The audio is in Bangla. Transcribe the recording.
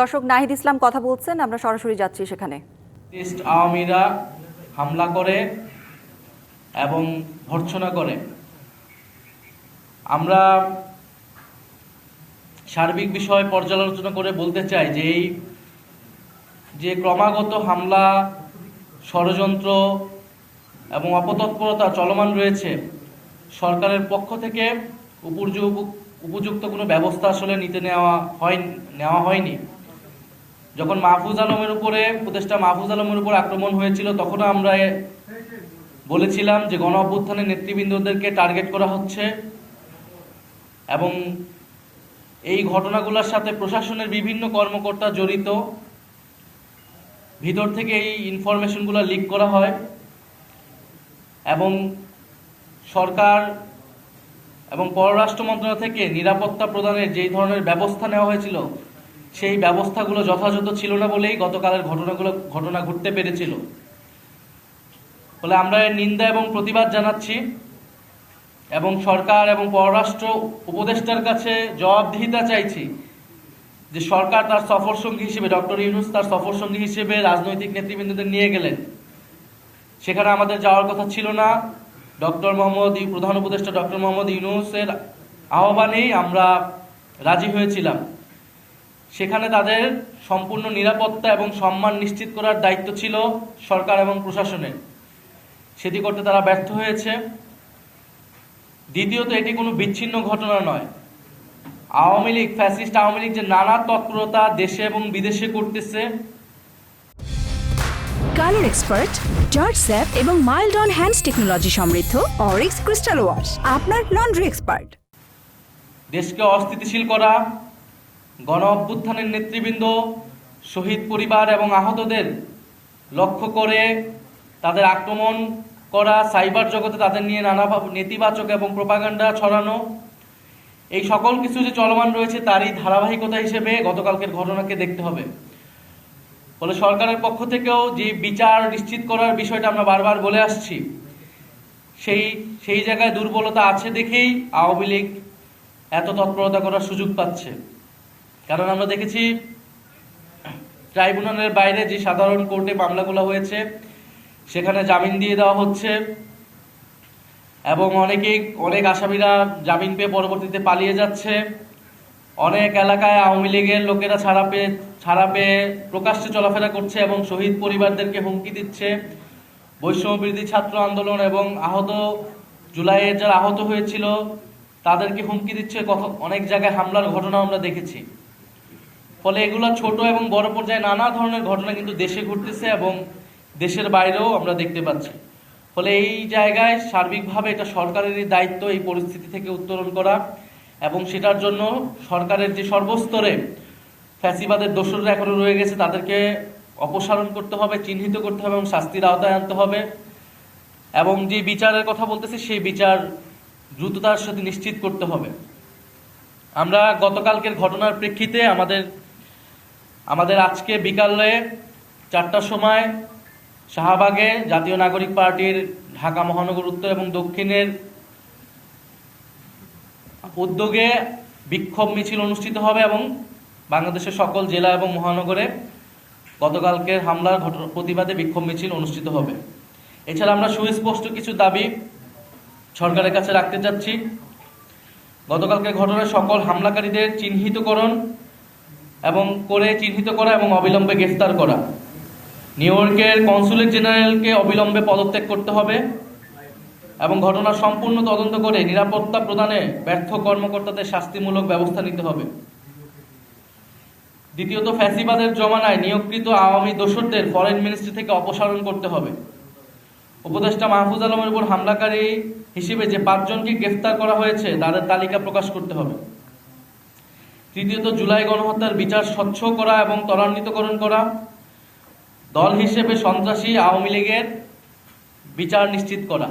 দর্শক নাহিদ ইসলাম কথা বলছেন, আমরা সরাসরি যাচ্ছি সেখানে। টেস্ট আওয়ামীরা হামলা করে এবং ভর্ৎসনা করে। আমরা সার্বিক বিষয় পর্যালোচনা করে বলতে চাই যে এই যে ক্রমাগত হামলা, ষড়যন্ত্র এবং অপতৎপরতা চলমান রয়েছে, সরকারের পক্ষ থেকে উপযুক্ত কোনো ব্যবস্থা আসলে নিতে নেওয়া হয় নেওয়া হয়নি। যখন মাহফুজ আলমের উপরে, উপদেষ্টা মাহফুজ আলমের উপর আক্রমণ হয়েছিল তখন আমরা বলেছিলাম যে গণ অভ্যুত্থানের নেতৃবৃন্দদেরকে টার্গেট করা হচ্ছে এবং এই ঘটনাগুলোর সাথে প্রশাসনের বিভিন্ন কর্মকর্তা জড়িত। ভিতর থেকে এই ইনফরমেশনগুলো লিক করা হয় এবং সরকার এবং পররাষ্ট্র মন্ত্রণালয় থেকে নিরাপত্তা প্রদানের যেই ধরনের ব্যবস্থা নেওয়া হয়েছিল সেই ব্যবস্থাগুলো যথাযথ ছিল না বলেই গতকালের ঘটনাগুলো, ঘটনা ঘটতে পেরেছিল। ফলে আমরা এর নিন্দা এবং প্রতিবাদ জানাচ্ছি এবং সরকার এবং পররাষ্ট্র উপদেষ্টার কাছে জবাবদিহিতা চাইছি যে সরকার তার সফর সঙ্গী হিসেবে, ডক্টর ইউনুস তার সফর সঙ্গী হিসেবে রাজনৈতিক নেতৃবৃন্দদের নিয়ে গেলেন। সেখানে আমাদের যাওয়ার কথা ছিল না। ডক্টর মোহাম্মদ প্রধান উপদেষ্টা ডক্টর মোহাম্মদ ইউনুসের আহ্বানেই আমরা রাজি হয়েছিলাম। সেখানে তাদের সম্পূর্ণ নিরাপত্তা এবং সম্মান নিশ্চিত করার দায়িত্ব ছিল সরকার এবং প্রশাসনের সেটি করতে তারা ব্যর্থ হয়েছে। দ্বিতীয়ত এটি কোনো বিচ্ছিন্ন ঘটনা নয়। আওয়ামী লীগ ফ্যাসিস্ট আওয়ামী লীগ যে নানা তৎপরতা দেশে এবং বিদেশে করতেছে। কালার এক্সপার্ট জর্জ স্যাপ এবং মাইল্ড অন হ্যান্ডস টেকনোলজি সমৃদ্ধ অরিক্স ক্রিস্টাল ওয়াশ আপনার লন্ড্রি এক্সপার্ট। দেশকে অস্থিতিশীল করা গণ অভ্যুত্থানের নেতৃবৃন্দ, শহীদ পরিবার এবং আহতদের লক্ষ্য করে তাদের আক্রমণ করা, সাইবার জগতে তাদের নিয়ে নানা নেতিবাচক এবং প্রপাগান্ডা ছড়ানো, এই সকল কিছু যে চলমান রয়েছে তারই ধারাবাহিকতা হিসেবে গতকালকের ঘটনাকে দেখতে হবে। ফলে সরকারের পক্ষ থেকেও যে বিচার নিশ্চিত করার বিষয়টা আমরা বারবার বলে আসছি, সেই সেই জায়গায় দুর্বলতা আছে দেখেই আওয়ামী লীগ এত তৎপরতা করার সুযোগ পাচ্ছে। কারণ আমরা দেখেছি ট্রাইব্যুনালের বাইরে যে সাধারণ কোর্টে মামলাগুলো হয়েছে, সেখানে জামিন দিয়ে দেওয়া হচ্ছে এবং অনেকেই অনেক আসামিরা জামিন পেয়ে পরবর্তীতে পালিয়ে যাচ্ছে। অনেক এলাকায় আওয়ামী লীগের লোকেরা ছাড়া পেয়ে ছাড়া পেয়ে প্রকাশ্যে চলাফেরা করছে এবং শহীদ পরিবারদেরকে হুমকি দিচ্ছে। বৈষম্য ছাত্র আন্দোলন এবং আহত জুলাইয়ে যারা আহত হয়েছিল, তাদেরকে হুমকি দিচ্ছে। অনেক জায়গায় হামলার ঘটনা আমরা দেখেছি। ফলে এগুলো ছোট এবং বড় পর্যায়ে নানা ধরনের ঘটনা কিন্তু দেশে ঘটতেছে এবং দেশের বাইরেও আমরা দেখতে পাচ্ছি। ফলে এই জায়গায় সার্বিকভাবে এটা সরকারেরই দায়িত্ব এই পরিস্থিতি থেকে উত্তরণ করা এবং সেটার জন্য সরকারের যে সর্বস্তরে ফ্যাসিবাদের দোষররা এখনও রয়ে গেছে, তাদেরকে অপসারণ করতে হবে, চিহ্নিত করতে হবে এবং শাস্তির আওতায় আনতে হবে। এবং যে বিচারের কথা বলতেছি, সেই বিচার দ্রুততার সাথে নিশ্চিত করতে হবে। আমরা গতকালকের ঘটনার প্রেক্ষিতে আমাদের আমাদের আজকে বিকালে চারটার সময় শাহবাগে জাতীয় নাগরিক পার্টির ঢাকা মহানগর উত্তর এবং দক্ষিণের উদ্যোগে বিক্ষোভ মিছিল অনুষ্ঠিত হবে এবং বাংলাদেশের সকল জেলা এবং মহানগরে গতকালকের হামলার প্রতিবাদে বিক্ষোভ মিছিল অনুষ্ঠিত হবে। এছাড়া আমরা সুস্পষ্ট কিছু দাবি সরকারের কাছে রাখতে চাচ্ছি। গতকালকের ঘটনায় সকল হামলাকারীদের চিহ্নিতকরণ এবং করে চিহ্নিত করা এবং অবিলম্বে গ্রেফতার করা। নিউ ইয়র্কের কনসুলেট জেনারেলকে অবিলম্বে পদত্যাগ করতে হবে এবং ঘটনা সম্পূর্ণ তদন্ত করে নিরাপত্তা প্রদানে ব্যর্থ কর্মকর্তাদের শাস্তিমূলক ব্যবস্থা নিতে হবে। দ্বিতীয়ত, ফ্যাসিবাদের জমানায় নিয়োগকৃত আওয়ামী দোসরদের ফরেন মিনিস্ট্রি থেকে অপসারণ করতে হবে। উপদেষ্টা মাহফুজ আলমের উপর হামলাকারী হিসেবে যে পাঁচজনকে গ্রেফতার করা হয়েছে, তাদের তালিকা প্রকাশ করতে হবে। তৃতীয়ত জুলাই গণহত্যার বিচার স্বচ্ছ করা এবং ত্বরান্বিতকরণ করা। দল হিসেবে সন্ত্রাসী আওয়ামী লীগের বিচার নিশ্চিত করা।